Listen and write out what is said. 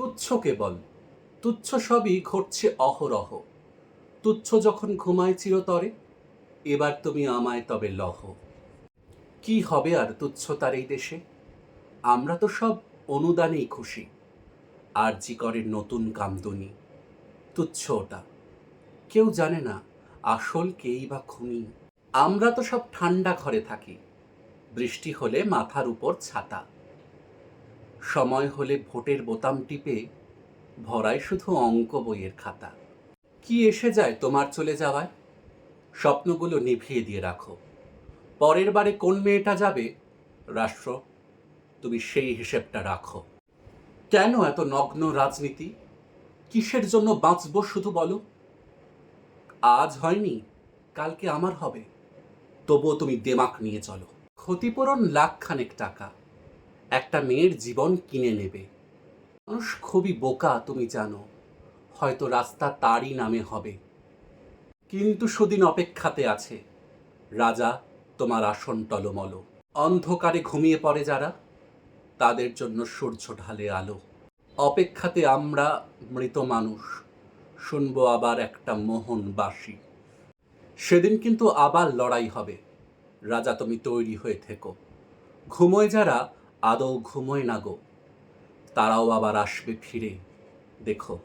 তুচ্ছ কেবল, তুচ্ছ সবই ঘটছে অহরহ। তুচ্ছ যখন ঘুমায় চিরতরে, এবার তুমি আমায় তবে লহ। কি হবে আর তুচ্ছতার এই দেশে? আমরা তো সব অনুদানেই খুশি, আর জি করের নতুন কামদুনি। তুচ্ছ ওটা, কেউ জানে না আসল কেই বা খুনি। আমরা তো সব ঠান্ডা ঘরে থাকি, বৃষ্টি হলে মাথার উপর ছাতা। সময় হলে ভোটের বোতাম টিপে ভরায় শুধু অঙ্ক বইয়ের খাতা। কি এসে যায় তোমার চলে যাওয়ায়? স্বপ্নগুলো নিভিয়ে দিয়ে রাখো। পরের বারে কোন মেয়েটা যাবে? রাষ্ট্র, তুমি সেই হিসেবটা রাখো। কেন এত নগ্ন রাজনীতি? কিসের জন্য বাঁচব শুধু বলো? আজ হয়নি, কালকে আমার হবে। তবুও তুমি দেমাক নিয়ে চলো। ক্ষতিপূরণ লাখখানেক টাকা। একটা মেয়ের জীবন কিনে নেবে। মানুষ খুবই বোকা, তুমি জানো। হয়তো রাস্তা তারই নামে হবে। কিন্তু সুদিন অপেক্ষাতে আছে। রাজা, তোমার আসন টলমল। অন্ধকারে ঘুমিয়ে পড়ে যারা, তাদের জন্য সূর্য ঢালে আলো। অপেক্ষাতে আমরা মৃত মানুষ। শুনব আবার একটা মোহন বাসি সেদিন কিন্তু আবার লড়াই হবে। রাজা, তুমি তৈরি হয়ে থেকো। ঘুমোয় যারা আদৌ ঘুমোয় না গো। তারাও আবার আসবে ফিরে। দেখো।